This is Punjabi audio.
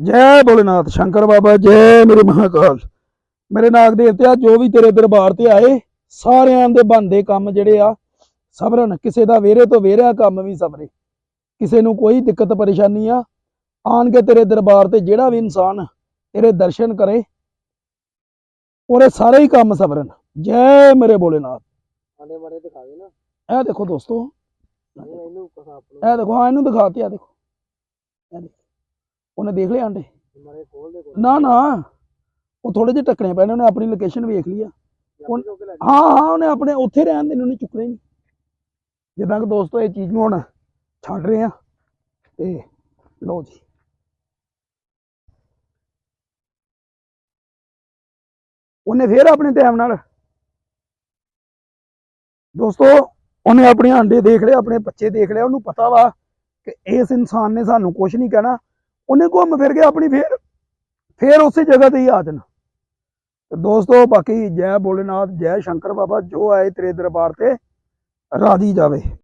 ਜੈ ਭੋਲੇਨਾਥ ਸ਼ੰਕਰ ਬਾਬਾ ਜੈ ਮੇਰੇ ਮਹਾਕਾਲ। ਮੇਰੇ ਨਾਗ ਦੇਵਤਿਆ ਜੋ ਵੀ ਤੇਰੇ ਦਰਬਾਰ ਤੇ ਆਏ। ਸਾਰਿਆਂ ਦੇ ਬੰਦੇ ਕੰਮ ਜਿਹੜੇ ਆ ਸਬਰਨ ਕਿਸੇ ਦਾ ਵੇਰੇ ਤੋਂ ਵੇਰਿਆ ਕੰਮ ਵੀ ਸਬਰੇ ਕਿਸੇ ਨੂੰ ਕੋਈ ਦਿੱਕਤ ਪਰੇਸ਼ਾਨੀ ਆ ਆਣ ਕੇ ਤੇਰੇ ਦਰਬਾਰ ਤੇ ਜਿਹੜਾ ਵੀ ਇਨਸਾਨ ਤੇਰੇ ਦਰਸ਼ਨ ਕਰੇ ਉਹਦੇ ਸਾਰੇ ਹੀ ਕੰਮ ਸਬਰਨ ਜੈ ਮੇਰੇ ਭੋਲੇਨਾਥ। ਆਨੇ ਬਾਰੇ ਦਿਖਾ ਦੇ ਨਾ। ਇਹ ਦੇਖੋ ਦੋਸਤੋ। ਇਹਨੂੰ ਇਹ ਦੇਖੋ ਹਾਂ ਇਹਨੂੰ ਦਿਖਾਤੀ ਆ ਦੇਖੋ। ਇਹ ਦੇਖੋ। ਉਹਨੇ ਦੇਖ ਲਿਆ ਆਂਡੇ ਮਾਰੇ ਖੋਲ ਦੇ ਕੋਲ। ਨਾ ਨਾ। ਉਹ ਥੋੜੇ ਜਿਹੇ ਟੱਕਣੇ ਪੈਣੇ ਉਹਨੇ ਆਪਣੀ ਲੋਕੇਸ਼ਨ ਵੇਖ ਲਈ ਆ। ਉਹ ਚੁੱਕ ਲੈ ਹਾਂ ਹਾਂ ਉਹਨੇ ਆਪਣੇ ਉੱਥੇ ਰਹਿਣ ਦੇ ਉਹਨੇ ਚੁੱਕਣੇ ਨਹੀਂ। ਜਿੱਦਾਂ ਕਿ ਦੋਸਤੋ ਇਹ ਚੀਜ਼ ਨੂੰ ਹੁਣ ਛੱਡ ਰਹੇ ਆ। ਤੇ ਲਓ ਜੀ। ਉਹਨੇ ਫੇਰ ਆਪਣੇ ਟਾਈਮ ਨਾਲ ਦੋਸਤੋ ਉਹਨੇ ਆਪਣੇ ਆਂਡੇ ਦੇਖ ਲਏ ਆਪਣੇ ਬੱਚੇ ਦੇਖ ਲਿਆ ਉਹਨੂੰ ਪਤਾ ਵਾ ਕਿ ਇਸ ਇਨਸਾਨ ਨੇ ਸਾਨੂੰ ਕੁਝ ਨਹੀਂ ਕਹਿਣਾ। ਉਹਨੇ ਘੁੰਮ ਫਿਰ ਕੇ ਆਪਣੀ ਫੇਰ ਫੇਰ ਉਸੇ ਜਗ੍ਹਾ ਤੇ ਹੀ ਆ ਜਾਣਾ। ਦੋਸਤੋ, ਬਾਕੀ ਜੈ ਭੋਲੇਨਾਥ, ਜੈ ਸ਼ੰਕਰ ਬਾਬਾ, ਜੋ ਆਏ ਤੇਰੇ ਦਰਬਾਰ ਤੇ, ਰਾਜੀ ਜਾਵੇ।